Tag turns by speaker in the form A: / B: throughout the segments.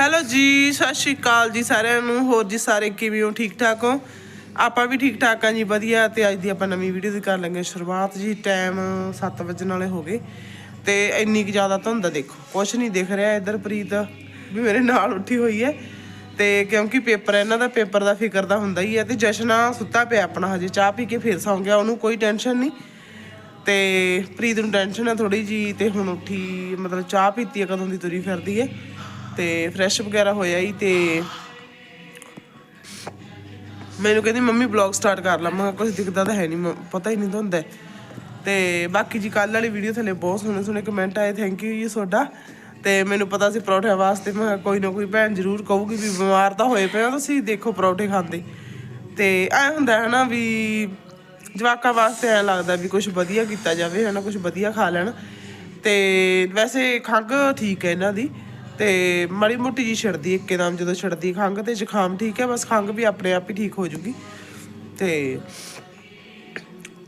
A: Hello ਜੀ, ਸਤਿ ਸ਼੍ਰੀ ਅਕਾਲ ਜੀ ਸਾਰਿਆਂ ਨੂੰ। ਹੋਰ ਜੀ ਸਾਰੇ ਕਿਵੇਂ ਹੋ? ਠੀਕ ਠਾਕ ਹੋ? ਆਪਾਂ ਵੀ ਠੀਕ ਠਾਕ ਆ ਜੀ, ਵਧੀਆ। ਤੇ ਅੱਜ ਦੀ ਆਪਾਂ ਨਵੀਂ ਵੀਡੀਓ ਦੀ ਕਰਨ ਲੱਗੇ ਸ਼ੁਰੂਆਤ ਜੀ ਟਾਈਮ 7 ਵਜੇ ਨਾਲੇ ਹੋ ਗਏ। ਤੇ ਇੰਨੀ ਕੁ ਜ਼ਿਆਦਾ ਧੁੰਦ ਦੇਖੋ, ਕੁਛ ਨਹੀਂ ਦਿਖ ਰਿਹਾ ਇੱਧਰ ਪ੍ਰੀਤ, ਵੀ ਮੇਰੇ ਨਾਲ ਉੱਠੀ ਹੋਈ ਹੈ। ਤੇ ਕਿਉਂਕਿ ਪੇਪਰ ਇਹਨਾਂ ਦਾ ਪੇਪਰ ਦਾ ਫਿਕਰ ਦਾ ਹੁੰਦਾ ਹੀ ਹੈ। ਤੇ ਜਸ਼ਨਾ ਸੁੱਤਾ ਪਿਆ ਆਪਣਾ ਹਜੇ, ਚਾਹ ਪੀ ਕੇ ਫੇਰ ਸੌਂ ਗਿਆ, ਉਹਨੂੰ ਕੋਈ ਟੈਨਸ਼ਨ ਨਹੀਂ। ਤੇ ਪ੍ਰੀਤ ਨੂੰ ਟੈਨਸ਼ਨ ਹੈ ਥੋੜੀ ਜੀ ਤੇ ਹੁਣ ਉੱਠੀ, ਮਤਲਬ ਚਾਹ ਪੀਤੀ ਹੈ, ਕਦੋਂ ਦੀ ਤੁਰੀ ਫਿਰਦੀ ਹੈ। ਤੇ ਫਰੈਸ਼ ਵਗੈਰਾ ਹੋਇਆ ਹੀ ਤੇ ਮੈਨੂੰ ਕਹਿੰਦੀ, ਮੰਮੀ ਬਲੌਗ ਸਟਾਰਟ ਕਰ ਲਾ। ਮੈਂ ਕੁਝ ਦਿਖਦਾ ਤਾਂ ਹੈ ਨਹੀਂ ਪਤਾ ਹੀ ਨਹੀਂ ਤਾਂ ਹੁੰਦਾ ਤੇ ਬਾਕੀ ਜੀ ਕੱਲ ਵਾਲੀ ਵੀਡੀਓ ਥੱਲੇ ਬਹੁਤ ਸੋਹਣੇ ਸੋਹਣੇ ਕਮੈਂਟ ਆਏ ਥੈਂਕ ਯੂ ਜੀ ਤੁਹਾਡਾ। ਤੇ ਮੈਨੂੰ ਪਤਾ ਸੀ ਪਰੌਠਿਆਂ ਵਾਸਤੇ, ਮੈਂ ਕਿਹਾ, ਕੋਈ ਨਾ ਕੋਈ ਭੈਣ ਜ਼ਰੂਰ ਕਹੂਗੀ ਵੀ ਬਿਮਾਰ ਤਾਂ ਹੋਏ ਪਏ ਹੋ ਤੁਸੀਂ ਦੇਖੋ ਪਰੌਠੇ ਖਾਂਦੇ। ਤੇ ਐ ਹੁੰਦਾ ਹੈ ਨਾ ਵੀ ਜਵਾਕਾਂ ਵਾਸਤੇ ਐ ਲੱਗਦਾ ਵੀ ਕੁਝ ਵਧੀਆ ਕੀਤਾ ਜਾਵੇ, ਹੈ ਨਾ ਕੁਝ ਵਧੀਆ ਖਾ ਲੈਣ। ਤੇ ਵੈਸੇ ਖੰਘ ਠੀਕ ਹੈ ਇਹਨਾਂ ਦੀ। ਤੇ ਮਾੜੀ ਮੋਟੀ ਜੀ ਛਿੜਦੀ ਇੱਕਦਮ ਜਦੋਂ ਛਿੜਦੀ ਖੰਘ ਤੇ ਜ਼ੁਕਾਮ ਠੀਕ ਹੈ, ਬਸ ਖੰਘ ਵੀ ਆਪਣੇ ਆਪ ਹੀ ਠੀਕ ਹੋ ਜੂਗੀ। ਤੇ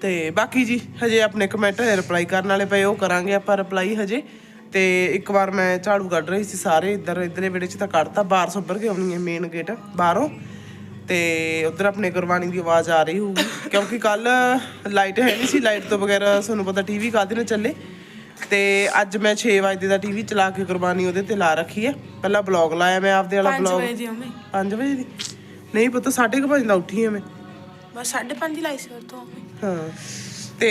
A: ਤੇ ਬਾਕੀ ਜੀ, ਹਜੇ ਆਪਣੇ ਕਮੈਂਟ ਰਿਪਲਾਈ ਕਰਨ ਵਾਲੇ ਪਏ, ਉਹ ਕਰਾਂਗੇ ਆਪਾਂ ਰਿਪਲਾਈ ਹਜੇ। ਤੇ ਇੱਕ ਵਾਰ ਮੈਂ ਝਾੜੂ ਕੱਢ ਰਹੀ ਸੀ ਸਾਰੇ, ਇੱਧਰ, ਇੱਧਰਲੇ ਵਿੜੇ ਚ ਤਾਂ ਕੱਢਤਾ, ਬਾਹਰ ਸੁੱਭਰ ਕੇ ਆਉਣੀ ਹੈ ਮੇਨ ਗੇਟ ਬਾਹਰੋਂ। ਤੇ ਉਧਰ ਆਪਣੇ ਗੁਰਬਾਣੀ ਦੀ ਆਵਾਜ਼ ਆ ਰਹੀ ਹੋਊਗੀ, ਕਿਉਂਕਿ ਕੱਲ ਲਾਈਟ ਹੈ ਨਹੀਂ ਸੀ ਲਾਈਟ ਤੋਂ ਬਗੈਰ ਤੁਹਾਨੂੰ ਪਤਾ ਟੀਵੀ ਕਾਹਦੇ ਨਾਲ ਚੱਲੇ। ਤੇ ਅੱਜ ਮੈਂ 6 ਵਜੇ ਦਾ ਟੀਵੀ ਚਲਾ ਕੇ ਗੁਰਬਾਣੀ ਉਹਦੇ ਤੇ ਲਾ ਰੱਖੀ ਹੈ। ਪਹਿਲਾਂ ਬਲੌਗ ਲਾਇਆ ਮੈਂ ਆਪਦੇ ਵਾਲਾ ਬਲੌਗ
B: 5 ਵਜੇ ਦੀ ਮੰਮੀ।
A: 5 ਵਜੇ ਦੀ? ਨਹੀਂ ਪਤਾ 5:30 ਵਜੇ ਦਾ ਉੱਠੀ ਹਾਂ ਮੈਂ।
B: ਬਸ 5:30 ਲਾਈ ਸੀ ਉਤੋਂ
A: ਹਾਂ। ਤੇ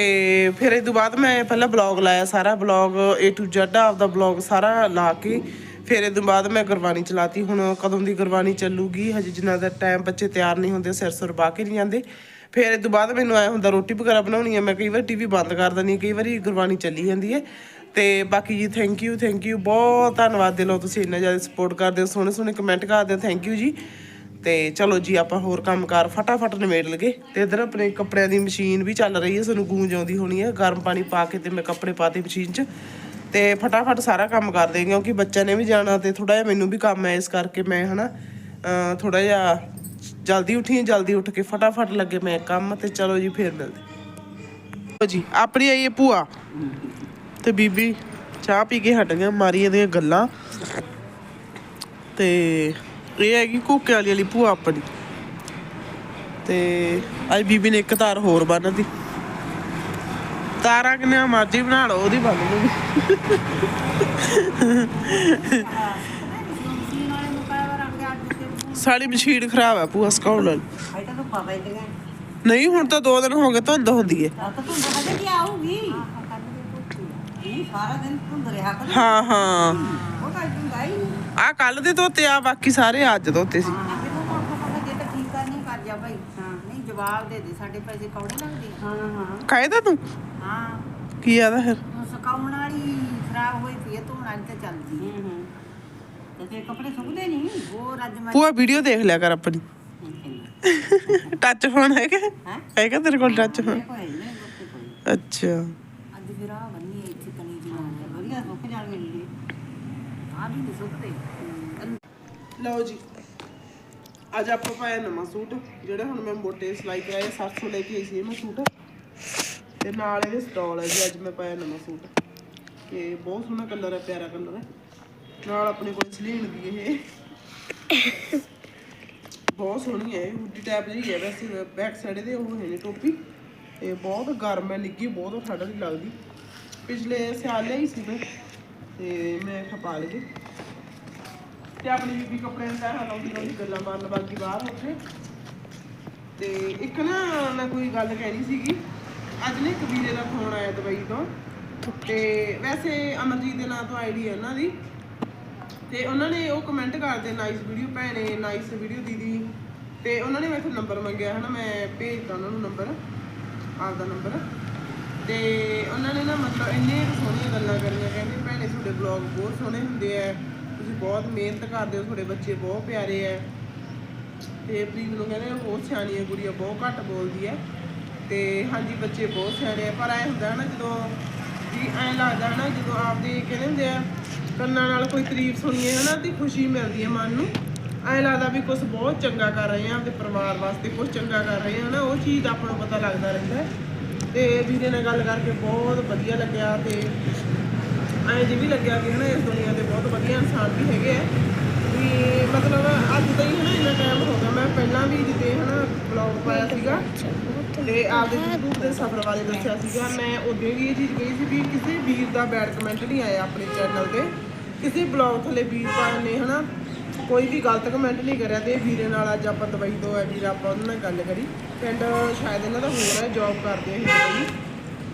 A: ਫਿਰ ਇਹ ਤੋਂ ਬਾਅਦ ਮੈਂ ਪਹਿਲਾਂ ਬਲੌਗ ਲਾਇਆ ਸਾਰਾ। ਬਲੌਗ A to Z ਆਪਦਾ ਬਲੌਗ ਸਾਰਾ ਲਾ ਕੇ ਫਿਰ ਇਹ ਤੋਂ ਬਾਅਦ ਮੈਂ ਗੁਰਬਾਣੀ ਚਲਾਤੀ। ਹੁਣ ਕਦੋਂ ਦੀ ਗੁਰਬਾਣੀ ਚੱਲੂਗੀ? ਹਜੇ ਜਿੰਨਾ ਦਾ ਟਾਈਮ ਬੱਚੇ ਤਿਆਰ ਨਹੀਂ ਹੁੰਦੇ ਸਿਰ ਸੁਰ ਬਾ ਕੇ ਨਹੀਂ ਜਾਂਦੇ। ਫਿਰ ਇਹ ਤੋਂ ਬਾਅਦ ਮੈਨੂੰ ਆਇਆ ਹੁੰਦਾ ਰੋਟੀ ਵਗੈਰਾ ਬਣਾਉਣੀ ਹੈ ਮੈਂ ਕਈ ਵਾਰ ਟੀਵੀ ਬੰਦ ਕਰ ਦਿੰਦੀ ਹਾਂ, ਕਈ ਵਾਰੀ ਗੁਰਬਾਣੀ ਚੱਲੀ ਜਾਂਦੀ ਹੈ। ਤੇ ਬਾਕੀ ਜੀ ਥੈਂਕ ਯੂ ਥੈਂਕ ਯੂ ਬਹੁਤ ਧੰਨਵਾਦ ਦੇ ਦਿਲੋਂ ਤੁਸੀਂ ਇੰਨਾ ਜ਼ਿਆਦਾ ਸਪੋਰਟ ਕਰਦੇ ਹੋ ਸੋਹਣੇ ਸੋਹਣੇ ਕਮੈਂਟ ਕਰਦੇ ਹੋ ਥੈਂਕ ਯੂ ਜੀ। ਤੇ ਚਲੋ ਜੀ ਆਪਾਂ ਹੋਰ ਕੰਮਕਾਰ ਫਟਾਫਟ ਨਿਬੇੜ ਲਗੇ ਤੇ ਇਧਰ ਆਪਣੇ ਕੱਪੜਿਆਂ ਦੀ ਮਸ਼ੀਨ ਵੀ ਚੱਲ ਰਹੀ ਹੈ ਸਾਨੂੰ ਗੂੰਜ ਆਉਂਦੀ ਹੋਣੀ ਹੈ ਗਰਮ ਪਾਣੀ ਪਾ ਕੇ ਤੇ ਮੈਂ ਕੱਪੜੇ ਪਾਤੇ ਮਸ਼ੀਨ 'ਚ। ਤੇ ਫਟਾਫਟ ਸਾਰਾ ਕੰਮ ਕਰਦੇ ਕਿਉਂਕਿ ਬੱਚਿਆਂ ਨੇ ਵੀ ਜਾਣਾ ਤੇ ਥੋੜਾ ਜਿਹਾ ਮੈਨੂੰ ਵੀ ਕੰਮ ਹੈ ਇਸ ਕਰਕੇ ਮੈਂ ਹਨਾ ਥੋੜਾ ਜਿਹਾ ਜਲਦੀ ਉੱਠੀ, ਜਲਦੀ ਉੱਠ ਕੇ ਫਟਾਫਟ ਲੱਗੇ ਮੈਂ ਕੰਮ ਤੇ, ਚਲੋ ਜੀ ਫੇਰ ਮਿਲਦੇ। ਜੀ, ਆਪਣੀ ਆਈ ਹੈ ਭੂਆ ਤੇ ਬੀਬੀ, ਚਾਹ ਪੀ ਕੇ ਹਟ ਗਈਆਂ ਮਾਰੀ ਇਹਦੀਆਂ ਗੱਲਾਂ। ਤੇ ਇਹ ਹੈਗੀ ਕੋਕੇ ਵਾਲੀ ਵਾਲੀ ਭੂਆ ਆਪਣੀ। ਤੇ ਅੱਜ ਬੀਬੀ ਨੇ ਇੱਕ ਤਾਰ ਹੋਰ ਬੰਨ੍ਹਦੀ ਤਾਰਾਂ ਕਿੰਨੇ ਮਰਜ਼ੀ ਬਣਾ ਲਓ, ਉਹਦੀ ਬੰਨ ਲੂਗੀ ਸਾਡੀ ਮਸ਼ੀਨ ਖਰਾਬ ਹੈ ਭੂਆ ਸਕਾਉਣ ਨਾਲ
C: ਤਾਂ ਤੂੰ ਨਹੀਂ
A: ਹੁਣ ਤਾਂ ਦੋ ਦਿਨ ਹੋ ਗਏ ਧੁੰਦ ਹੁੰਦੀ ਹੈ
C: ਤਾਂ ਤੂੰ ਪਤਾ ਕੀ ਆਊਗੀ। ਨਹੀਂ ਸਾਰਾ ਦਿਨ ਤੂੰ ਰਿਹਾ ਕਰ
A: ਹਾਂ ਹਾਂ।
C: ਉਹ ਤਾਂ
A: ਆ ਕੱਲ ਦੇ ਧੋਤੇ ਆ ਬਾਕੀ ਸਾਰੇ ਅੱਜ ਧੋਤੇ ਸੀ।
C: ਹਾਂ ਜੇ ਤਾਂ ਠੀਕ ਕਰ ਨਹੀਂ ਕਰ ਜਾ ਭਾਈ। ਹਾਂ। ਨਹੀਂ ਜਵਾਬ ਦੇ ਦੇ ਸਾਡੇ ਪੈਸੇ ਕੌੜੇ ਲੱਗਦੇ। ਹਾਂ ਹਾਂ।
A: ਕਾਇਦਾ ਤੂੰ
C: ਹਾਂ।
A: ਕੀ ਆਦਾ ਫਿਰ?
C: ਉਹ ਸੁਕਾਉਣ ਵਾਲੀ ਖਰਾਬ ਹੋਈ ਪਈ ਹੈ ਧੋਣ ਵਾਲੀ ਤਾਂ ਚੱਲਦੀ ਹੂੰ ਹੂੰ। ਤੇ ਤੇਰੇ ਕੱਪੜੇ ਸੁੱਕਦੇ ਨਹੀਂ ਹੋਰ ਅੱਜ ਮੈਂ
A: ਭੂਆ ਵੀਡੀਓ ਦੇਖ ਲਿਆ ਕਰ ਆਪਣੀ। ਟੱਚ ਫੋਨ ਹੈਗਾ?
C: ਹੈਂ?
A: ਹੈਗਾ ਤੇਰੇ ਕੋਲ ਟੱਚ ਫੋਨ
C: ਕੋਈ ਨਹੀਂ ਮੁੱਕੇ ਕੋਈ
A: ਅੱਛਾ।
C: ਅੱਜ ਫਿਰ ਆ ਬੰਨੀ ਹੈ ਇੱਥੇ ਕਣੀ ਜੀ ਨਾਲ। ਵਧੀਆ ਸੁੱਕ ਜਾਣ ਮਿਲਦੀ ਆ ਵੀ ਨਹੀਂ ਸੁੱਕਦੇ।
A: ਲਓ ਜੀ ਅੱਜ ਆਪਾਂ ਪਾਇਆ ਨਵਾਂ ਸੂਟ ਜਿਹੜੇ ਹੁਣ ਮੈਂ ਮੋਟੇ ਸਿਲਾਈ ਕਰਾਏ 700 ਲੈ ਕੇ ਆਈ ਸੀ ਮੈਂ ਸੂਟ। ਤੇ ਨਾਲ ਇਹਦੇ ਸਟਾਲ ਹੈ ਜੀ ਅੱਜ ਮੈਂ ਪਾਇਆ ਨਵਾਂ ਸੂਟ। ਤੇ ਬਹੁਤ ਸੋਹਣਾ ਕਲਰ ਹੈ ਪਿਆਰਾ ਕਲਰ ਹੈ। ਨਾਲ ਆਪਣੇ ਕੋਲ ਸਲੀਨ ਦੀ ਇਹ। ਬਹੁਤ ਸੋਹਣੀ ਹੈ, ਇਹ ਹੁੱਡੀ ਟਾਈਪ ਜਿਹੀ ਹੈ ਵੈਸੇ ਬੈਕ ਸਾਈਡ ਦੇ ਉਹ ਹੈ ਨੇ ਟੋਪੀ। ਤੇ ਬਹੁਤ ਗਰਮ ਹੈ, ਨਿੱਗੀ, ਬਹੁਤ ਠੰਡ ਨਹੀਂ ਲੱਗਦੀ। ਪਿਛਲੇ ਸਿਆਲ ਲਈ ਸੀ ਮੈਂ ਤੇ ਮੈਂ ਖਪਾ ਲਈ ਤੇ ਆਪਣੀ ਬੀਬੀ ਕੱਪੜੇ ਦਾ ਹਾਲ ਆਉਂਦੀ ਰਹੀ ਗੱਲਾਂ ਮਾਰਨ ਬਾਕੀ ਬਾਹਰ ਉੱਥੇ। ਤੇ ਇੱਕ ਨਾ, ਮੈਂ ਕੋਈ ਗੱਲ ਕਹਿਣੀ ਸੀਗੀ। ਅੱਜ ਨੇ ਕਬੀਰੇ ਦਾ ਫੋਨ ਆਇਆ ਦੁਬਈ ਤੋਂ। ਤੇ ਵੈਸੇ ਅਮਰਜੀਤ ਦੇ ਨਾਂ ਤੋਂ ਆਈਡੀ ਹੈ ਉਹਨਾਂ ਦੀ। ਤੇ ਉਹਨਾਂ ਨੇ ਉਹ ਕਮੈਂਟ ਕਰਦੇ ਨਾਈਸ ਵੀਡੀਓ ਭੈਣੇ ਨਾਈਸ ਵੀਡੀਓ ਦੀਦੀ। ਤੇ ਉਹਨਾਂ ਨੇ ਮੇਰੇ ਨੰਬਰ ਮੰਗਿਆ ਹਨਾ, ਮੈਂ ਭੇਜਤਾ ਉਹਨਾਂ ਨੂੰ ਨੰਬਰ ਆਪਦਾ ਨੰਬਰ ਤੇ ਉਹਨਾਂ ਨੇ ਨਾ ਮਤਲਬ ਇੰਨੇ ਸੋਹਣੀਆਂ ਗੱਲਾਂ ਕਰੀਆਂ, ਕਹਿੰਦੇ, ਭੈਣੇ, ਤੁਹਾਡੇ ਬਲੌਗ ਬਹੁਤ ਸੋਹਣੇ ਹੁੰਦੇ ਆ ਤੁਸੀਂ ਬਹੁਤ ਮਿਹਨਤ ਕਰਦੇ ਹੋ, ਤੁਹਾਡੇ ਬੱਚੇ ਬਹੁਤ ਪਿਆਰੇ ਆ ਤੇ ਪ੍ਰੀਤ ਨੂੰ ਕਹਿੰਦੇ, ਬਹੁਤ ਸਿਆਣੀ ਹੈ ਗੁੜੀਆ ਬਹੁਤ ਘੱਟ ਬੋਲਦੀ ਹੈ ਤੇ ਹਾਂਜੀ, ਬੱਚੇ ਬਹੁਤ ਸਿਆਣੇ ਆ ਪਰ ਐ ਹੁੰਦਾ ਨਾ ਜਦੋਂ ਵੀ ਐ ਲੱਗਦਾ ਨਾ ਜਦੋਂ ਆਪਦੇ ਕਹਿੰਦੇ ਹੁੰਦੇ ਆ ਕੰਨਾਂ ਨਾਲ ਕੋਈ ਤਾਰੀਫ ਸੁਣੀਏ, ਹਨਾ, ਤੇ ਖੁਸ਼ੀ ਮਿਲਦੀ ਹੈ ਮਨ ਨੂੰ। ਐ ਲੱਗਦਾ ਵੀ ਕੁਝ ਬਹੁਤ ਚੰਗਾ ਕਰ ਰਹੇ ਆ ਆਪਣੇ ਪਰਿਵਾਰ ਵਾਸਤੇ ਕੁਝ ਚੰਗਾ ਕਰ ਰਹੇ ਆ ਨਾ ਉਹ ਚੀਜ਼ ਦਾ ਆਪਾਂ ਨੂੰ ਪਤਾ ਲੱਗਦਾ ਰਹਿੰਦਾ ਹੈ। ਤੇ ਵੀਰੇ ਨਾਲ ਗੱਲ ਕਰਕੇ ਬਹੁਤ ਵਧੀਆ ਲੱਗਿਆ ਤੇ ਐਂ ਜੇ ਵੀ ਲੱਗਿਆ ਕਿ ਹਨਾ, ਇਸ ਦੁਨੀਆ ਦੇ ਬਹੁਤ ਵਧੀਆ ਇਨਸਾਨ ਵੀ ਹੈਗੇ ਆ। ਵੀ ਮਤਲਬ ਅੱਜ ਤਾਂ ਹੀ, ਹਨਾ, ਇੰਨਾ ਟਾਈਮ ਹੋ ਗਿਆ। ਮੈਂ ਪਹਿਲਾਂ ਵੀ ਜਿੱਤੇ, ਹਨਾ ਬਲੌਗ ਪਾਇਆ ਸੀਗਾ। ਤੇ ਆਪਦੇ YouTube ਦੇ ਸਫ਼ਰ ਬਾਰੇ ਦੱਸਿਆ ਸੀਗਾ। ਮੈਂ ਉਦੋਂ ਵੀ ਇਹ ਚੀਜ਼ ਕਹੀ ਸੀ ਵੀ ਕਿਸੇ ਵੀਰ ਦਾ ਬੈਡ ਕਮੈਂਟ ਨਹੀਂ ਆਇਆ ਆਪਣੇ ਚੈਨਲ ਤੇ। ਕਿਸੇ ਬਲੌਗ ਥੱਲੇ ਵੀਰ ਪਾਣ ਨੇ ਹਨਾ? ਕੋਈ ਵੀ ਗਲਤ ਕਮੈਂਟ ਨਹੀਂ ਕਰਿਆ ਤੇ ਵੀਰੇ ਨਾਲ ਅੱਜ ਆਪਾਂ ਦੁਬਈ ਤੋਂ ਹੈ ਵੀਰ ਆਪਾਂ ਉਹਨਾਂ ਨਾਲ ਗੱਲ ਕਰੀ। ਪਿੰਡ ਸ਼ਾਇਦ ਇਹਨਾਂ ਦਾ ਹੋਰ ਹੈ ਜੌਬ ਕਰਦੇ ਇਹ ਦੁਬਈ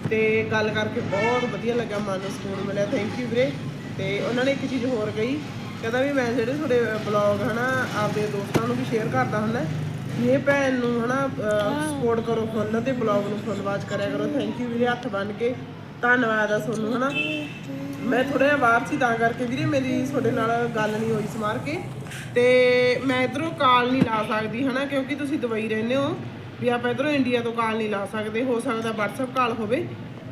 A: ਤੇ ਗੱਲ ਕਰਕੇ ਬਹੁਤ ਵਧੀਆ ਲੱਗਾ ਮਨ ਨੂੰ ਸਕੂਨ ਮਿਲਿਆ। ਥੈਂਕ ਯੂ ਵੀਰੇ। ਤੇ ਉਹਨਾਂ ਨੇ ਇੱਕ ਚੀਜ਼ ਹੋਰ ਕਹੀ ਕਹਿੰਦਾ ਵੀ ਮੈਂ ਜਿਹੜੇ ਤੁਹਾਡੇ ਬਲੌਗ ਹਨਾ ਆਪਦੇ ਦੋਸਤਾਂ ਨੂੰ ਵੀ ਸ਼ੇਅਰ ਕਰਦਾ ਹੁੰਦਾ ਇਹ ਭੈਣ ਨੂੰ ਹਨਾ ਸਪੋਰਟ ਕਰੋ ਫੁੱਲ ਤੇ ਬਲੌਗ ਨੂੰ ਫੁੱਲ ਵਾਚ ਕਰਿਆ ਕਰੋ। ਥੈਂਕ ਯੂ ਵੀਰੇ ਹੱਥ ਬੰਨ ਕੇ। ਧੰਨਵਾਦ ਆ ਤੁਹਾਨੂੰ ਹਨਾ? ਮੈਂ ਥੋੜਾ ਜਿਹਾ ਬਾਹਰ ਸੀ ਤਾਂ ਕਰਕੇ ਵੀਰੇ ਮੇਰੀ ਤੁਹਾਡੇ ਨਾਲ ਗੱਲ ਨਹੀਂ ਹੋਈ ਸਮਾਰ ਕੇ। ਤੇ ਮੈਂ ਇਧਰੋਂ ਕਾਲ ਨਹੀਂ ਲਾ ਸਕਦੀ ਹਨਾ? ਕਿਉਂਕਿ ਤੁਸੀਂ ਦੁਬਈ ਰਹਿੰਦੇ ਹੋ ਵੀ ਆਪਾਂ ਇਧਰੋਂ ਇੰਡੀਆ ਤੋਂ ਕਾਲ ਨਹੀਂ ਲਾ ਸਕਦੇ। ਹੋ ਸਕਦਾ WhatsApp ਕਾਲ ਹੋਵੇ।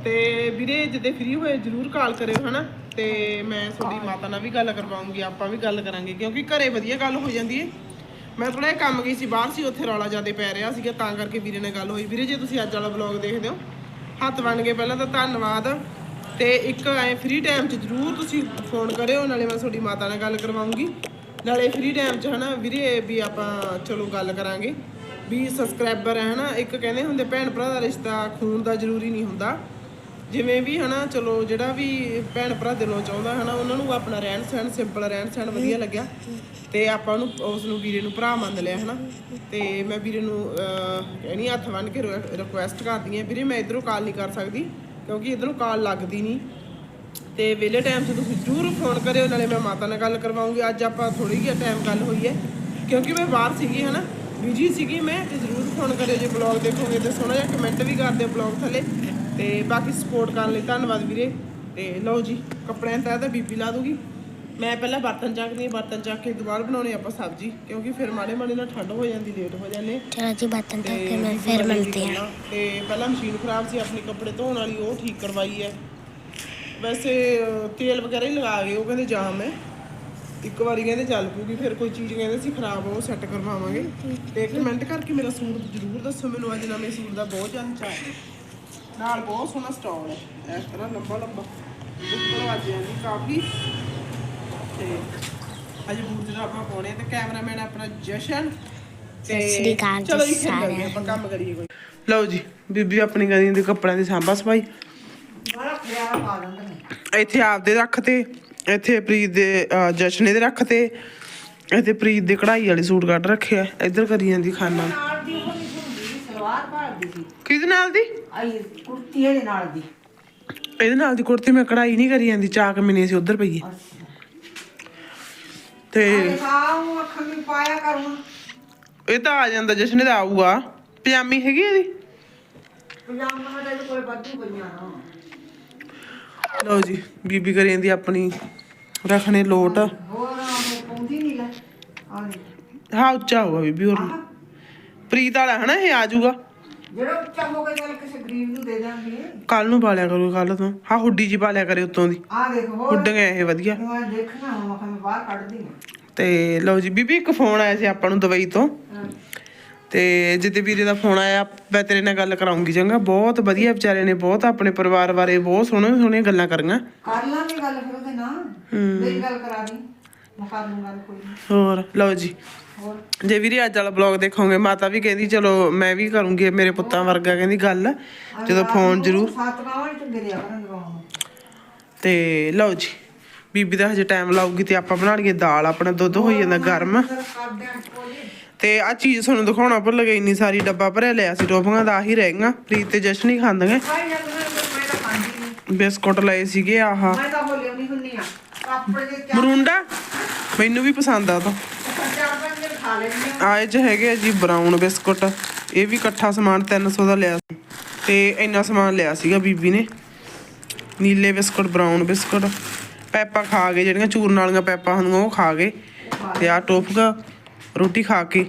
A: ਤੇ ਵੀਰੇ ਜਿੱਦੇ ਫ੍ਰੀ ਹੋਏ ਜਰੂਰ ਕਾਲ ਕਰਿਓ ਹਨਾ? ਤੇ ਮੈਂ ਤੁਹਾਡੀ ਮਾਤਾ ਨਾਲ ਵੀ ਗੱਲ ਕਰਵਾਉਂਗੀ ਆਪਾਂ ਵੀ ਗੱਲ ਕਰਾਂਗੇ ਕਿਉਂਕਿ ਘਰੇ ਵਧੀਆ ਗੱਲ ਹੋ ਜਾਂਦੀ ਹੈ ਮੈਂ ਥੋੜਾ ਜਿਹਾ ਕੰਮ ਗਈ ਸੀ ਬਾਹਰ ਸੀ ਉੱਥੇ ਰੌਲਾ ਜ਼ਿਆਦਾ ਪੈ ਰਿਹਾ ਸੀਗਾ ਤਾਂ ਕਰਕੇ ਵੀਰੇ ਨਾਲ ਗੱਲ ਹੋਈ। ਵੀਰੇ ਜੇ ਤੁਸੀਂ ਅੱਜ ਵਾਲਾ ਵਲੌਗ ਦੇਖਦੇ ਹੋ ਹੱਥ ਬਣ ਕੇ ਪਹਿਲਾਂ ਤਾਂ ਧੰਨਵਾਦ। ਤੇ ਇੱਕ ਐ ਫ੍ਰੀ ਟਾਈਮ 'ਚ ਜਰੂਰ ਤੁਸੀਂ ਫੋਨ ਕਰਿਓ, ਨਾਲੇ ਮੈਂ ਤੁਹਾਡੀ ਮਾਤਾ ਨਾਲ ਗੱਲ ਕਰਵਾਉਂਗੀ। ਨਾਲੇ ਫ੍ਰੀ ਟਾਈਮ 'ਚ ਹਨਾ ਵੀਰੇ ਵੀ ਆਪਾਂ ਚਲੋ ਗੱਲ ਕਰਾਂਗੇ। ਵੀ ਸਬਸਕ੍ਰਾਈਬਰ ਹੈ ਹਨਾ, ਇੱਕ ਕਹਿੰਦੇ ਹੁੰਦੇ ਭੈਣ ਭਰਾ ਦਾ ਰਿਸ਼ਤਾ ਖੂਨ ਦਾ ਜ਼ਰੂਰੀ ਨਹੀਂ ਹੁੰਦਾ। ਜਿਵੇਂ ਵੀ ਹਨਾ, ਚਲੋ ਜਿਹੜਾ ਵੀ ਭੈਣ ਭਰਾ ਦਿਲੋਂ ਚਾਹੁੰਦਾ ਹਨਾ, ਉਹਨਾਂ ਨੂੰ ਆਪਣਾ ਰਹਿਣ ਸਹਿਣ ਸਿੰਪਲ ਰਹਿਣ ਸਹਿਣ ਵਧੀਆ ਲੱਗਿਆ। ਤੇ ਆਪਾਂ ਨੂੰ ਉਸ ਨੂੰ ਵੀਰੇ ਨੂੰ ਭਰਾ ਮੰਨ ਲਿਆ ਹਨਾ। ਤੇ ਮੈਂ ਵੀਰੇ ਨੂੰ ਕਹਿਣੀ ਹੱਥ ਬੰਨ ਕੇ ਰਿਕੁਐਸਟ ਕਰਦੀ ਹਾਂ ਵੀਰੇ ਮੈਂ ਇਧਰੋਂ ਕਾਲ ਨਹੀਂ ਕਰ ਸਕਦੀ, ਕਿਉਂਕਿ ਇਧਰੋਂ ਕਾਲ ਲੱਗਦੀ ਨਹੀਂ ਤੇ ਵਿਹਲੇ ਟਾਈਮ 'ਚ ਤੁਸੀਂ ਜ਼ਰੂਰ ਫੋਨ ਕਰਿਓ, ਨਾਲੇ ਮੈਂ ਮਾਤਾ ਨਾਲ ਗੱਲ ਕਰਵਾਉਂਗੀ। ਅੱਜ ਆਪਾਂ ਥੋੜੀ ਜਿਹੀ ਟਾਈਮ ਗੱਲ ਹੋਈ ਹੈ, ਕਿਉਂਕਿ ਮੈਂ ਬਾਹਰ ਸੀਗੀ ਹਨਾ ਬਿਜ਼ੀ ਸੀਗੀ ਮੈਂ, ਤੇ ਜ਼ਰੂਰ ਫੋਨ ਕਰਿਓ ਜੇ ਬਲੌਗ ਦੇਖੋਗੇ ਤੇ ਸੋਹਣਾ ਜਿਹਾ ਕਮੈਂਟ ਵੀ ਕਰ ਦਿਓ ਬਲੌਗ ਥੱਲੇ। ਤੇ ਬਾਕੀ ਸਪੋਰਟ ਕਰਨ ਲਈ ਧੰਨਵਾਦ ਵੀਰੇ। ਤੇ ਲਓ ਜੀ ਕੱਪੜਿਆਂ ਤੇ ਤਾਂ ਬੀਬੀ ਲਾ ਦੂਗੀ। ਮੈਂ ਪਹਿਲਾਂ ਬਰਤਨ ਚੱਕਦੀ ਹਾਂ ਬਰਤਨ ਚੱਕ ਕੇ ਦੁਬਾਰਾ ਬਣਾਉਣੇ ਆਪਾਂ ਸਬਜ਼ੀ ਕਿਉਂਕਿ ਫਿਰ ਮਾੜੇ ਮਾੜੇ ਨਾਲ ਠੰਡ ਹੋ ਜਾਂਦੀ ਲੇਟ ਹੋ ਜਾਂਦੇ।
B: ਚਲੋ ਜੀ ਬਤਨ
A: ਤੇ
B: ਤੱਕ ਮੈਂ ਫਿਰ ਮਿਲਦੇ ਹਾਂ।
A: ਤੇ ਪਹਿਲਾਂ ਮਸ਼ੀਨ ਖਰਾਬ ਸੀ ਆਪਣੀ ਕੱਪੜੇ ਧੋਣ ਵਾਲੀ ਉਹ ਠੀਕ ਕਰਵਾਈ ਹੈ। ਵੈਸੇ ਤੇਲ ਵਗੈਰਾ ਹੀ ਲਗਾ ਗਏ ਉਹ ਕਹਿੰਦੇ ਜਾਮ ਹੈ। ਇੱਕ ਵਾਰੀ ਕਹਿੰਦੇ ਚੱਲ ਪੂਗੀ ਫਿਰ ਕੋਈ ਚੀਜ਼ ਕਹਿੰਦੇ ਸੀ ਖਰਾਬ ਉਹ ਸੈੱਟ ਕਰਵਾਵਾਂਗੇ। ਤੇ ਕਮੈਂਟ ਕਰਕੇ ਮੇਰਾ ਸੂਟ ਜ਼ਰੂਰ ਦੱਸੋ ਮੈਨੂੰ ਅੱਜ ਨਵੇਂ ਸੂਟ ਦਾ ਬਹੁਤ ਚਾਅ ਹੈ। ਨਾਲ ਬਹੁਤ ਸੋਹਣਾ ਸਟਾਲ ਹੈ। ਇਸ ਤਰ੍ਹਾਂ ਲੰਬਾ ਲੰਬਾ। ਉੱਪਰ ਵਾਜਿਆਂ ਦੀ ਕਾਫੀ। ਤੇ ਅੱਜ ਬੂਟ ਜਿਹੜਾ ਆਪਾਂ ਪਾਉਣੇ ਤੇ ਕੈਮਰਾਮੈਨ ਆਪਣਾ ਜਸ਼ਨ ਤੇ
B: ਸਤਿ ਸ੍ਰੀ ਅਕਾਲ ਜੀ
A: ਚਲੋ ਜੀ ਫਿਰ
B: ਸਾਰਿਆਂ
A: ਕਰਦੇ ਆਪਾਂ ਕੰਮ ਕਰੀਏ ਕੋਈ। ਲਓ ਜੀ ਬੀਬੀ ਆਪਣੀ ਕਰੀ ਦੇ ਕੱਪੜਿਆਂ ਦੀ ਸਾਂਭਾ ਸਫ਼ਾਈ। ਇੱਥੇ ਆਪਦੇ ਰੱਖਤੇ ਇੱਥੇ ਪ੍ਰੀਤ ਦੇ ਜਸ਼ਨੇ ਦੇ ਰੱਖਤੇ ਇੱਥੇ ਪ੍ਰੀਤ ਦੇ ਕਢਾਈ ਵਾਲੇ ਸੂਟ ਕੱਢ ਰੱਖਿਆ। ਇੱਧਰ ਕਰੀ ਜਾਂਦੀ ਖਾਨਾ।
C: ਨਾਲ ਦੀ ਉਹ ਨਹੀਂ ਹੁੰਦੀ ਸਲਵਾਰ ਪਾੜਦੀ ਸੀ।
A: ਕਿਹਦੇ ਨਾਲ ਦੀ?
C: ਆਈ ਕੁੜਤੀ ਇਹਦੇ ਨਾਲ ਦੀ।
A: ਇਹਦੇ ਨਾਲ ਦੀ ਕੁੜਤੀ ਮੈਂ ਕਢਾਈ ਨਹੀਂ ਕਰੀ ਜਾਂਦੀ ਚਾਕ ਮਿਨੀ ਸੀ ਉਧਰ ਪਈ ਹੈ। ਤੇ
C: ਆਹ ਅੱਖਾਂ ਵੀ ਪਾਇਆ ਕਰੂੰ
A: ਇਹ ਤਾਂ ਆ ਜਾਂਦਾ ਜਸ਼ਨੇ ਦਾ ਆਊਗਾ। ਪਜਾਮੀ ਹੈਗੀ ਇਹਦੀ?
C: ਪਜਾਮਾ ਦਾ ਇਹਦੇ ਕੋਲ ਵਾਧੂ ਪਈਆਂ ਨਾ।
A: ਲਓ ਜੀ ਬੀਬੀ ਕਰੀ ਜਾਂਦੀ ਆਪਣੀ ਰੱਖਣੇ ਲੋਟ।
C: ਹੋਰ ਉਹ ਪਾਉਂਦੀ ਨਹੀਂ ਲੈ। ਆ
A: ਹਾਂ ਉੱਚਾ ਹੋਊਗਾ ਬੀਬੀ ਹੋਰ।
C: ਆਹ,
A: ਪ੍ਰੀਤ ਵਾਲਾ ਹਨਾ ਇਹ ਆ ਜਾਊਗਾ।
C: ਜਿਹੜਾ ਉੱਚਾ ਹੋ ਗਿਆ ਚੱਲ ਕਿਸੇ ਗਰੀਬ ਨੂੰ ਦੇ ਦਾਂਗੇ।
A: ਕੱਲ ਨੂੰ ਪਾ ਲਿਆ ਕਰੋ ਕੱਲ ਤੋਂ। ਹਾਂ ਹੁੱਡੀ ਜੀ ਪਾ ਲਿਆ ਕਰੇ ਉੱਤੋਂ ਦੀ।
C: ਆ ਦੇਖ ਹੋਰ।
A: ਉੱਡੀਆਂ ਇਹ ਵਧੀਆ।
C: ਮੈਂ ਦੇਖਣਾ ਮੈਂ ਕਿਹਾ ਮੈਂ ਬਾਹਰ ਕੱਢਦੀ ਹਾਂ।
A: ਤੇ ਲਓ ਜੀ ਬੀਬੀ ਇੱਕ ਫੋਨ ਆਇਆ ਸੀ ਆਪਾਂ ਨੂੰ ਦੁਬਈ ਤੋਂ। ਤੇ ਜਿੱਦੇ ਵੀਰੇ ਦਾ ਫੋਨ ਆਇਆ ਮੈਂ ਤੇਰੇ ਨਾਲ ਗੱਲ ਕਰਾਉਂਗੀ ਚੰਗਾ। ਬਹੁਤ ਵਧੀਆ ਵਿਚਾਰੇ ਨੇ ਬਹੁਤ ਆਪਣੇ ਪਰਿਵਾਰ ਬਾਰੇ ਬਹੁਤ ਸੋਹਣੇ ਸੋਹਣੀਆਂ ਗੱਲਾਂ ਕਰੀਆਂ।
C: ਕਰ ਲਾਂਗੇ ਗੱਲ ਫਿਰ ਉਹਦੇ ਨਾਲ। ਮੇਰੀ ਗੱਲ ਕਰਾ ਦੀ। ਮੈਂ ਕਰ ਲੂੰ ਗੱਲ ਕੋਈ ਨਹੀਂ
A: ਹੋਰ ਲਓ ਜੀ। ਜੇ ਵੀਰੇ ਅੱਜ ਵਾਲਾ ਬਲੌਗ ਦੇਖੋਗੇ ਮਾਤਾ ਵੀ ਕਹਿੰਦੀ ਚਲੋ ਮੈਂ ਵੀ ਕਰੂੰਗੀ ਮੇਰੇ ਪੁੱਤਾਂ ਵਰਗਾ ਕਹਿੰਦੀ ਗੱਲ। ਜਦੋਂ ਫੋਨ ਜ਼ਰੂਰ ਤੇ ਲਓ ਜੀ ਬੀਬੀ ਦਾ ਹਜੇ ਟਾਈਮ ਲਾਊਗੀ ਤੇ ਆਪਾਂ ਬਣਾ ਲਈਏ ਦਾਲ ਆਪਣਾ ਦੁੱਧ ਹੋਈ ਜਾਂਦਾ ਗਰਮ। ਤੇ ਆ ਚੀਜ਼ ਤੁਹਾਨੂੰ ਦਿਖਾਉਣਾ ਭੁੱਲ ਗਈ ਇੰਨੀ ਸਾਰੀ ਡੱਬਾ ਭਰਿਆ ਲਿਆ ਸੀ ਟੋਫੀਆਂ ਦਾ ਆਹੀ ਰਹਿ ਗਈਆਂ ਪ੍ਰੀਤ ਤੇ ਜਸ਼ਨ ਹੀ
C: ਖਾਂਦੀ ਨਹੀਂ
A: ਬਿਸਕੁਟ ਲਏ ਸੀਗੇ ਆਹ।
C: ਮੈਂ ਤਾਂ ਹੋ ਲਿਆਉਣੀ ਹੁੰਨੀ ਆ ਕੱਪੜੇ ਦੇ
A: ਮਰੂੰਡਾ ਮੈਨੂੰ ਵੀ ਪਸੰਦ ਆ ਤਾਂ।
C: ਲੈਂਦੇ
A: ਆਏ ਚ ਹੈਗੇ ਆ ਜੀ ਬਰਾਊਨ ਬਿਸਕੁਟ ਇਹ ਵੀ ਇਕੱਠਾ ਸਮਾਨ 300 ਦਾ ਲਿਆ ਸੀ। ਤੇ ਇੰਨਾ ਸਮਾਨ ਲਿਆ ਸੀਗਾ ਬੀਬੀ ਨੇ। ਨੀਲੇ ਬਿਸਕੁਟ ਬਰਾਊਨ ਬਿਸਕੁਟ। ਪੈਪਾ ਖਾ ਗਏ ਜਿਹੜੀਆਂ ਚੂਰਨ ਵਾਲੀਆਂ ਪੈਪਾ ਹੁੰਦੀਆਂ ਉਹ ਖਾ ਗਏ। ਤੇ ਆ ਟੋਪਕਾ ਰੋਟੀ ਖਾ ਕੇ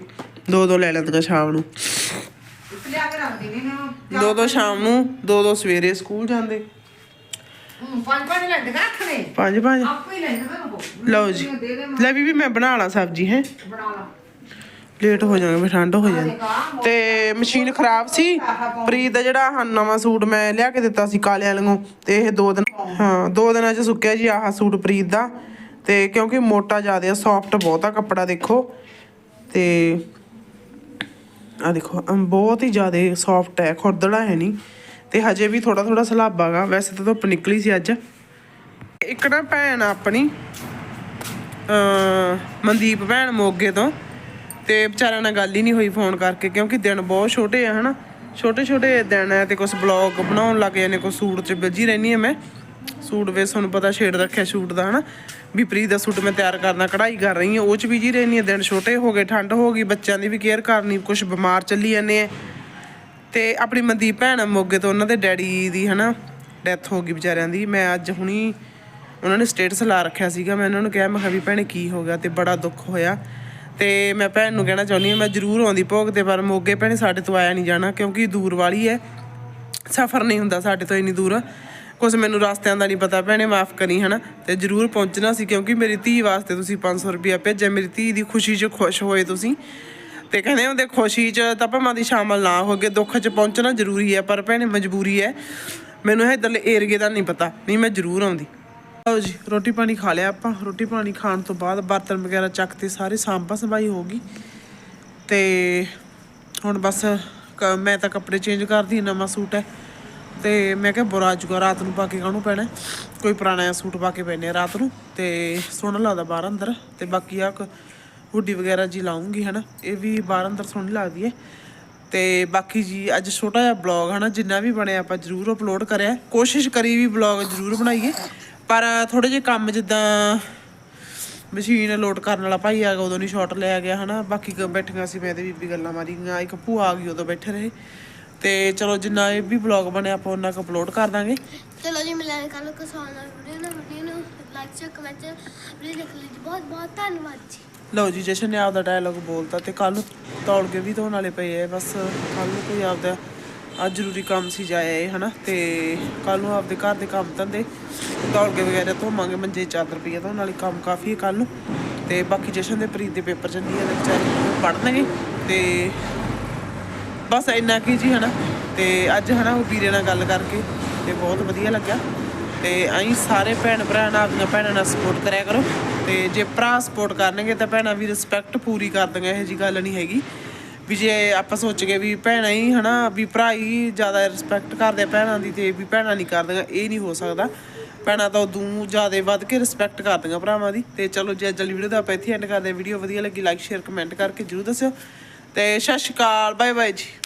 A: ਦੋ ਦੋ ਲੈ ਲੈਂਦੀਆਂ ਸ਼ਾਮ ਨੂੰ।
C: ਲਿਆ ਕੇ
A: ਦੋ ਦੋ ਸ਼ਾਮ ਨੂੰ ਦੋ ਦੋ ਸਵੇਰੇ ਸਕੂਲ ਜਾਂਦੇ।
C: ਪੰਜ ਪੰਜ ਲੈਂਦੇ ਰੱਖਣੇ
A: ਪੰਜ ਪੰਜ।
C: ਆਪੇ ਹੀ ਲੈਂਦੇ ਨਾ ਉਹ।
A: ਲਓ ਜੀ। ਲੈ ਬੀਬੀ ਮੈਂ ਬਣਾ ਲਾ ਸਬਜ਼ੀ ਹੈ।
C: ਬਣਾ ਲਾ।
A: ਲੇਟ ਹੋ ਜਾਵਾਂਗੇ ਫਿਰ ਠੰਡ ਹੋ ਜਾਣੀ। ਤੇ ਮਸ਼ੀਨ ਖਰਾਬ ਸੀ। ਪ੍ਰੀਤ ਦਾ ਜਿਹੜਾ ਆਹ ਨਵਾਂ ਸੂਟ ਮੈਂ ਲਿਆ ਕੇ ਦਿੱਤਾ ਸੀ ਕਾਲੇ ਵਾਲਿਆਂ ਤੇ ਇਹ ਦੋ ਦਿਨ ਹਾਂ ਦੋ ਦਿਨਾਂ ਚ ਸੁੱਕਿਆ ਜੀ ਆਹ ਸੂਟ ਪ੍ਰੀਤ ਦਾ। ਤੇ ਕਿਉਂਕਿ ਮੋਟਾ ਜ਼ਿਆਦਾ ਆ ਸੌਫਟ ਬਹੁਤ ਆ ਕੱਪੜਾ ਦੇਖੋ। ਤੇ ਆ ਦੇਖੋ ਬਹੁਤ ਹੀ ਜ਼ਿਆਦਾ ਸੌਫਟ ਹੈ ਖੁਰਦੜਾ ਹੈ ਨਹੀਂ। ਤੇ ਹਜੇ ਵੀ ਥੋੜਾ ਥੋੜਾ ਸਲਾਬਾ ਗਾ। ਵੈਸੇ ਤਾਂ ਧੁੱਪ ਨਿਕਲੀ ਸੀ ਅੱਜ। ਇੱਕ ਨਾ ਭੈਣ ਆਪਣੀ ਅ ਮਨਦੀਪ ਭੈਣ ਮੋਗੇ ਤੋਂ ਤੇ ਵਿਚਾਰਿਆਂ ਨਾਲ ਗੱਲ ਹੀ ਨਹੀਂ ਹੋਈ ਫੋਨ ਕਰਕੇ, ਕਿਉਂਕਿ ਦਿਨ ਬਹੁਤ ਛੋਟੇ ਆ, ਹਨਾ। ਛੋਟੇ ਛੋਟੇ ਦਿਨ ਆ ਤੇ ਕੁਝ ਬਲੌਗ ਬਣਾਉਣ ਲੱਗ ਜਾਂਦੇ ਕੁਝ ਸੂਟ 'ਚ ਬਿਜ਼ੀ ਰਹਿਣੀ ਆ ਮੈਂ। ਸੂਟ ਵੇ ਤੁਹਾਨੂੰ ਪਤਾ ਛੇੜ ਰੱਖਿਆ ਸੂਟ ਦਾ, ਹਨਾ। ਵੀ ਪ੍ਰੀ ਦਾ ਸੂਟ ਮੈਂ ਤਿਆਰ ਕਰਨਾ, ਕਢਾਈ ਕਰ ਰਹੀ ਹਾਂ, ਉਹ 'ਚ ਬਿਜ਼ੀ ਰਹਿਣੀ ਆ, ਦਿਨ ਛੋਟੇ ਹੋ ਗਏ, ਠੰਡ ਹੋ ਗਈ, ਬੱਚਿਆਂ ਦੀ ਵੀ ਕੇਅਰ ਕਰਨੀ ਕੁਝ ਬਿਮਾਰ ਚੱਲੀ ਜਾਂਦੇ ਆ। ਤੇ ਆਪਣੀ ਮਨਦੀਪ ਭੈਣ ਮੋਗੇ ਤੋਂ, ਉਹਨਾਂ ਦੇ ਡੈਡੀ ਦੀ, ਹਨਾ, ਡੈਥ ਹੋ ਗਈ ਵਿਚਾਰਿਆਂ ਦੀ। ਮੈਂ ਅੱਜ ਹੁਣੀ, ਉਹਨਾਂ ਨੇ ਸਟੇਟਸ ਲਾ ਰੱਖਿਆ ਸੀਗਾ, ਮੈਂ ਉਹਨਾਂ ਨੂੰ ਕਿਹਾ, ਮੈਂ ਕਿਹਾ ਵੀ ਭੈਣੇ ਕੀ ਹੋ ਗਿਆ, ਤੇ ਬੜਾ ਦੁੱਖ ਹੋਇਆ। ਤੇ ਮੈਂ ਭੈਣ ਨੂੰ ਕਹਿਣਾ ਚਾਹੁੰਦੀ ਹਾਂ, ਮੈਂ ਜ਼ਰੂਰ ਆਉਂਦੀ ਭੋਗ ਤੇ, ਪਰ ਮੋਗੇ ਭੈਣੇ ਸਾਡੇ ਤੋਂ ਆਇਆ ਨਹੀਂ ਜਾਣਾ, ਕਿਉਂਕਿ ਦੂਰ ਵਾਲੀ ਹੈ। ਸਫ਼ਰ ਨਹੀਂ ਹੁੰਦਾ ਸਾਡੇ ਤੋਂ ਇੰਨੀ ਦੂਰ। ਕੁਝ ਮੈਨੂੰ ਰਸਤਿਆਂ ਦਾ ਨਹੀਂ ਪਤਾ ਭੈਣੇ, ਮਾਫ ਕਰੀ, ਹਨਾ? ਤੇ ਜ਼ਰੂਰ ਪਹੁੰਚਣਾ ਸੀ, ਕਿਉਂਕਿ ਮੇਰੀ ਧੀ ਵਾਸਤੇ ਤੁਸੀਂ 500 ਰੁਪਇਆ ਭੇਜਿਆ, ਮੇਰੀ ਧੀ ਦੀ ਖੁਸ਼ੀ 'ਚ ਖੁਸ਼ ਹੋਏ ਤੁਸੀਂ। ਤੇ ਕਹਿੰਦੇ ਹੁੰਦੇ, ਖੁਸ਼ੀ 'ਚ ਤਾਂ ਭਾਵੇਂ ਦੀ ਸ਼ਾਮਲ ਨਾ ਹੋਗੇ, ਦੁੱਖ 'ਚ ਪਹੁੰਚਣਾ ਜ਼ਰੂਰੀ ਹੈ, ਪਰ ਭੈਣੇ ਮਜਬੂਰੀ ਹੈ। ਮੈਨੂੰ ਇਹ ਇੱਧਰਲੇ ਏਰੀਏ ਦਾ ਨਹੀਂ ਪਤਾ, ਨਹੀਂ ਮੈਂ ਜ਼ਰੂਰ ਆਉਂਦੀ। ਲਓ ਜੀ, ਰੋਟੀ ਪਾਣੀ ਖਾ ਲਿਆ ਆਪਾਂ। ਰੋਟੀ ਪਾਣੀ ਖਾਣ ਤੋਂ ਬਾਅਦ ਬਰਤਨ ਵਗੈਰਾ ਚੱਕ ਤੇ ਸਾਰੇ ਸਾਂਭਾ ਸੰਭਾਈ ਹੋ ਗਈ। ਤੇ ਹੁਣ ਬਸ ਕ- ਮੈਂ ਤਾਂ ਕੱਪੜੇ ਚੇਂਜ ਕਰਦੀ, ਨਵਾਂ ਸੂਟ ਹੈ। ਤੇ ਮੈਂ ਕਿਹਾ ਬੁਰਾ ਜੂਗਾ, ਰਾਤ ਨੂੰ ਪਾ ਕੇ ਕਾਹਨੂੰ ਪੈਣਾ? ਕੋਈ ਪੁਰਾਣਾ ਸੂਟ ਪਾ ਕੇ ਪੈਨੇ ਆ ਰਾਤ ਨੂੰ। ਤੇ ਸੋਹਣਾ ਲੱਗਦਾ ਬਾਹਰ ਅੰਦਰ। ਤੇ ਬਾਕੀ ਆ ਕ- ਹੁੱਡੀ ਵਗੈਰਾ ਜੀ ਲਾਉਂਗੀ, ਹਨਾ? ਇਹ ਵੀ ਬਾਹਰ ਅੰਦਰ ਸੋਹਣੀ ਲੱਗਦੀ ਹੈ। ਤੇ ਬਾਕੀ ਜੀ, ਅੱਜ ਛੋਟਾ ਜਿਹਾ ਬਲੌਗ ਹਨਾ? ਜਿੰਨਾ ਵੀ ਬਣਿਆ ਆਪਾਂ ਜ਼ਰੂਰ ਅਪਲੋਡ ਕਰਿਆ। ਕੋਸ਼ਿਸ਼ ਕਰੀ ਵੀ ਬਲੌਗ ਜ਼ਰੂਰ ਬਣਾਈਏ। ਪਰ ਥੋੜੇ ਜਿਹੇ ਕੰਮ ਜਿੱਦਾਂ ਮਸ਼ੀਨ ਲੋਡ ਕਰਨ ਵਾਲਾ ਭਾਈ ਆ ਗਿਆ ਉਦੋਂ ਨਹੀਂ ਸ਼ਾਟ ਲਿਆ ਗਿਆ ਹਨਾ। ਬਾਕੀ ਬੈਠੀਆਂ ਸੀ ਮੈਂ ਤੇ ਬੀਬੀ ਗੱਲਾਂ ਮਾਰੀ ਗਈਆਂ ਇੱਕ ਭੂਆ ਆ ਗਈ ਉਦੋਂ ਬੈਠੇ ਰਹੇ। ਤੇ ਚਲੋ ਜਿੰਨਾ ਇਹ ਵੀ ਬਲੌਗ ਬਣਿਆ ਆਪਾਂ ਉਹਨਾਂ ਕੁ ਅਪਲੋਡ ਕਰ ਦਾਂਗੇ।
B: ਚਲੋ ਜੀ ਮਿਲਾਂਗੇ ਕੱਲ ਕਿਸਾਨ ਨਾਲ ਵੀਡੀਓ ਨਾਲ ਵੀਡੀਓ ਨੂੰ ਲਾਈਕ ਸ਼ੇਅਰ ਕਮੈਂਟ ਵੀਡੀਓ ਦੇਖ ਲਈ ਜੀ। ਬਹੁਤ ਬਹੁਤ ਧੰਨਵਾਦ ਜੀ।
A: ਲਓ ਜੀ ਜਸ਼ਨ ਨੇ ਆਪਦਾ ਡਾਇਲੌਗ ਬੋਲਤਾ ਤੇ ਕੱਲ ਨੂੰ ਤੌਲ ਕੇ ਵੀ ਧੋਣ ਵਾਲੇ ਪਏ ਆ ਬਸ ਕੱਲ ਨੂੰ ਕੋਈ ਆਪਦਾ ਅੱਜ ਜ਼ਰੂਰੀ ਕੰਮ ਸੀ ਜਾਇਆ ਇਹ ਹਨਾ। ਤੇ ਕੱਲ ਨੂੰ ਆਪਦੇ ਘਰ ਦੇ ਕੰਮ ਧੰਦੇ। ਤੌਲ ਵਗੈਰਾ ਧੋਵਾਂਗੇ, ਮੰਜੇ ਚਾਦਰ ਪਈ ਆ ਧੋਣ ਵਾਲੀ ਕੰਮ ਕਾਫੀ ਹੈ ਕੱਲ ਨੂੰ। ਤੇ ਬਾਕੀ ਜਸ਼ਨ ਦੇ ਪ੍ਰੀਤ ਦੇ ਪੇਪਰ ਚੱਲੀ ਆ ਤੇ ਵਿਚਾਰੇ ਪੜ੍ਹਨਗੇ ਤੇ ਬਸ ਇੰਨਾ ਕੀ ਜੀ ਹਨਾ। ਤੇ ਅੱਜ ਹਨਾ ਉਹ ਵੀਰੇ ਨਾਲ ਗੱਲ ਕਰਕੇ ਤੇ ਬਹੁਤ ਵਧੀਆ ਲੱਗਾ ਤੇ ਅਸੀਂ ਸਾਰੇ ਭੈਣ ਭਰਾ ਨਾਲ ਆਪਣੀਆਂ ਭੈਣਾਂ ਨਾਲ ਸਪੋਰਟ ਕਰਿਆ ਕਰੋ। ਤੇ ਜੇ ਭਰਾ ਸਪੋਰਟ ਕਰਨਗੇ ਤਾਂ ਭੈਣਾਂ ਵੀ ਰਿਸਪੈਕਟ ਪੂਰੀ ਕਰ ਦਾਂਗੇ ਇਹੋ ਜੀ ਗੱਲ ਨਹੀਂ ਹੈਗੀ। ਵੀ ਜੇ ਆਪਾਂ ਸੋਚ ਗਏ ਵੀ ਭੈਣਾਂ ਹੀ ਹਨਾ, ਵੀ ਭਰਾ ਹੀ ਜ਼ਿਆਦਾ ਰਿਸਪੈਕਟ ਕਰਦੇ ਭੈਣਾਂ ਦੀ ਤੇ ਵੀ ਭੈਣਾਂ ਨਹੀਂ ਕਰਦੀਆਂ, ਇਹ ਨਹੀਂ ਹੋ ਸਕਦਾ। ਭੈਣਾਂ ਤਾਂ ਉਦੋਂ ਜ਼ਿਆਦਾ ਵੱਧ ਕੇ ਰਿਸਪੈਕਟ ਕਰਦੀਆਂ ਭਰਾਵਾਂ ਦੀ। ਤੇ ਚਲੋ ਜੇ ਅੱਜ ਵਾਲੀ ਵੀਡੀਓ ਦਾ ਆਪਾਂ ਇੱਥੇ ਐਂਡ ਕਰਦੇ ਵੀਡੀਓ ਵਧੀਆ ਲੱਗੀ ਲਾਈਕ ਸ਼ੇਅਰ ਕਮੈਂਟ ਕਰਕੇ ਜਰੂਰ ਦੱਸਿਓ। ਤੇ ਸਤਿ ਸ਼੍ਰੀ ਅਕਾਲ ਬਾਏ ਬਾਏ ਜੀ।